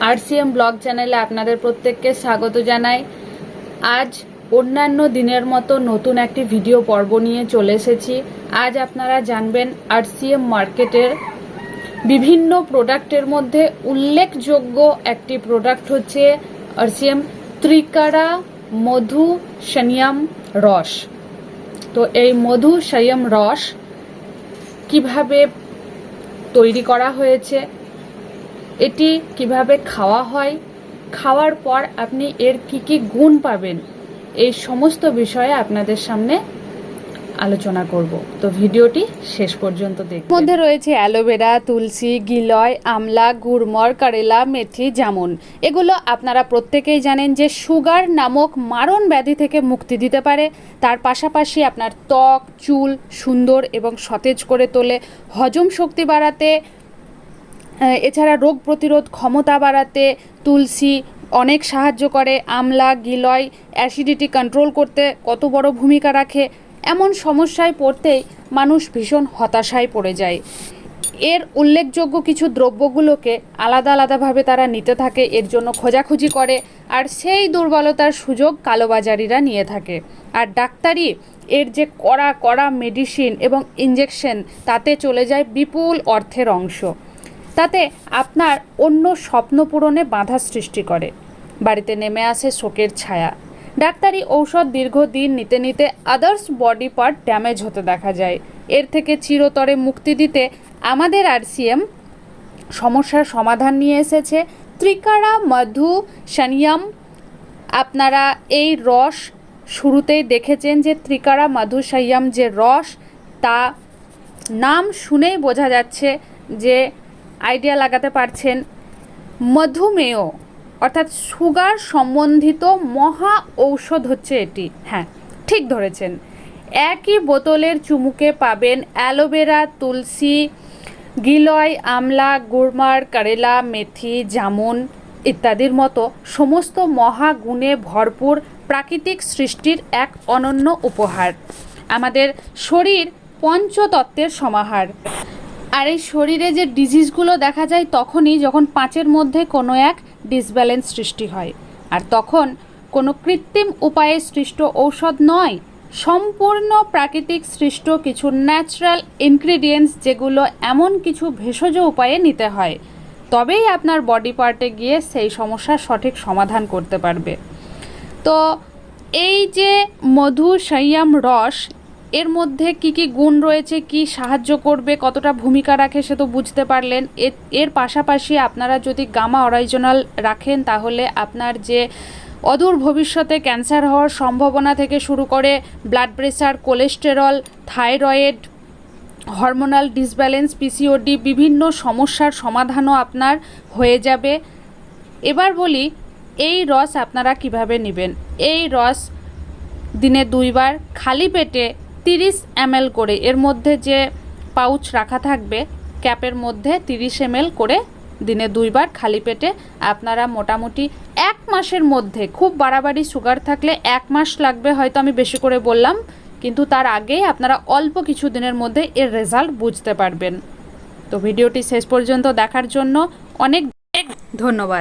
RCM blog চ্যানেলে আপনাদের প্রত্যেককে স্বাগত জানাই। আজ অন্যান্য দিনের মতো নতুন একটি ভিডিও পর্ব নিয়ে চলে এসেছি। আজ আপনারা জানবেন আরসিএম মার্কেটের বিভিন্ন প্রোডাক্টের মধ্যে উল্লেখযোগ্য একটি প্রোডাক্ট হচ্ছে আরসিএম ত্রিকারা মধু শনিয়াম রস। তো এই মধু সংযম রস কীভাবে তৈরি করা হয়েছে এটি কীভাবে খাওয়া হয়, খাওয়ার পর আপনি এর কি কি গুণ পাবেন, এই সমস্ত বিষয়ে আপনাদের সামনে আলোচনা করব। তো ভিডিওটি শেষ পর্যন্ত দেখুন মধ্যে রয়েছে অ্যালোভেরা, তুলসী, গিলয়, আমলা, গুড়মর, কারেলা, মেথি, জামুন। এগুলো আপনারা প্রত্যেকেই জানেন যে সুগার নামক মারণ ব্যাধি থেকে মুক্তি দিতে পারে। তার পাশাপাশি আপনার ত্বক, চুল সুন্দর এবং সতেজ করে তোলে। হজম শক্তি বাড়াতে এছাড়া রোগ প্রতিরোধ ক্ষমতা বাড়াতে তুলসী অনেক সাহায্য করে, আমলা, গিলয়, অ্যাসিডিটি কন্ট্রোল করতে কত বড় ভূমিকা রাখে, এমন সমস্যায় পড়তেই মানুষ ভীষণ হতাশায় পড়ে যায়। এর উল্লেখযোগ্য কিছু দ্রব্যগুলোকে আলাদা আলাদাভাবে তারা নিতে থাকে, এর জন্য খোঁজাখুঁজি করে, আর সেই দুর্বলতার সুযোগ কালোবাজারিরা নিয়ে থাকে। আর ডাক্তারি এর যে কড়া কড়া মেডিসিন এবং ইঞ্জেকশন তাতে চলে যায় বিপুল অর্থের অংশ। তাতে আপনার অন্য স্বপ্ন পূরণে বাধা সৃষ্টি করে। বাড়িতে নেমে আসে শোকের ছায়া। ডাক্তারি ঔষধ দীর্ঘদিন নিতে নিতে আদার্স বডি পার্ট ড্যামেজ হতে দেখা যায়। এর থেকে চিরতরে মুক্তি দিতে আমাদের আরসিএম সমস্যার সমাধান নিয়ে এসেছে। ত্রিকারা, মধু, শনিয়াম, আপনারা এই রস শুরুতেই দেখেছেন যে ত্রিকারা, মধু সংযম যে রস, তা নাম শুনেই বোঝা যাচ্ছে যে আইডিয়া লাগাতে পারছেন মধুমেহ, অর্থাৎ সুগার সম্বন্ধিত মহা ঔষধ হচ্ছে এটি। হ্যাঁ ঠিক ধরেছেন। একই বোতলের চুমুকে পাবেন অ্যালোভেরা, তুলসী, গিলয়, আমলা, গুড়মার, কারেলা, মেথি, জামুন ইত্যাদির মতো সমস্ত মহাগুণে ভরপুর প্রাকৃতিক সৃষ্টির এক অনন্য উপহার। আমাদের শরীর পঞ্চতত্ত্বের সমাহার। আর এই শরীরে যে ডিজিজগুলো দেখা যায়, তখনই যখন পাঁচের মধ্যে কোনো এক ডিসব্যালেন্স সৃষ্টি হয়। আর তখন কোনো কৃত্রিম উপায়ে সৃষ্ট ঔষধ নয়, সম্পূর্ণ প্রাকৃতিক সৃষ্ট কিছু ন্যাচারাল ইনগ্রিডিয়েন্টস যেগুলো এমন কিছু ভেষজ উপায়ে নিতে হয়। তবেই আপনার বডি পার্টে গিয়ে সেই সমস্যার সঠিক সমাধান করতে পারবে। তো এই যে মধু সংযম রস এর মধ্যে কি কি গুণ রয়েছে, কি সাহায্য করবে, কতটা ভূমিকা রাখে সে তো বুঝতে পারলেন। এর পাশাপাশি আপনারা যদি গামা অরাইজনাল রাখেন, তাহলে আপনার যে অদূর ভবিষ্যতে ক্যান্সার হওয়ার সম্ভাবনা থেকে শুরু করে blood pressure cholesterol, thyroid, hormonal disbalance PCOD বিভিন্ন সমস্যার সমাধানও আপনার হয়ে যাবে। এবার বলি, এই রস আপনারা কীভাবে নেবেন? এই রস দিনে দুইবার, খালি পেটে তিরিশ এমএল করে, এর মধ্যে যে পাউচ রাখা থাকবে, ক্যাপের মধ্যে তিরিশ এমএল করে দিনে দুইবার খালি পেটে আপনারা মোটামুটি এক মাসের মধ্যে, খুব বাড়াবাড়ি সুগার থাকলে এক মাস লাগবে হয়তো আমি বেশি করে বললাম, কিন্তু তার আগেই আপনারা অল্প কিছু দিনের মধ্যে এর রেজাল্ট বুঝতে পারবেন। তো ভিডিওটি শেষ পর্যন্ত দেখার জন্য অনেক ধন্যবাদ।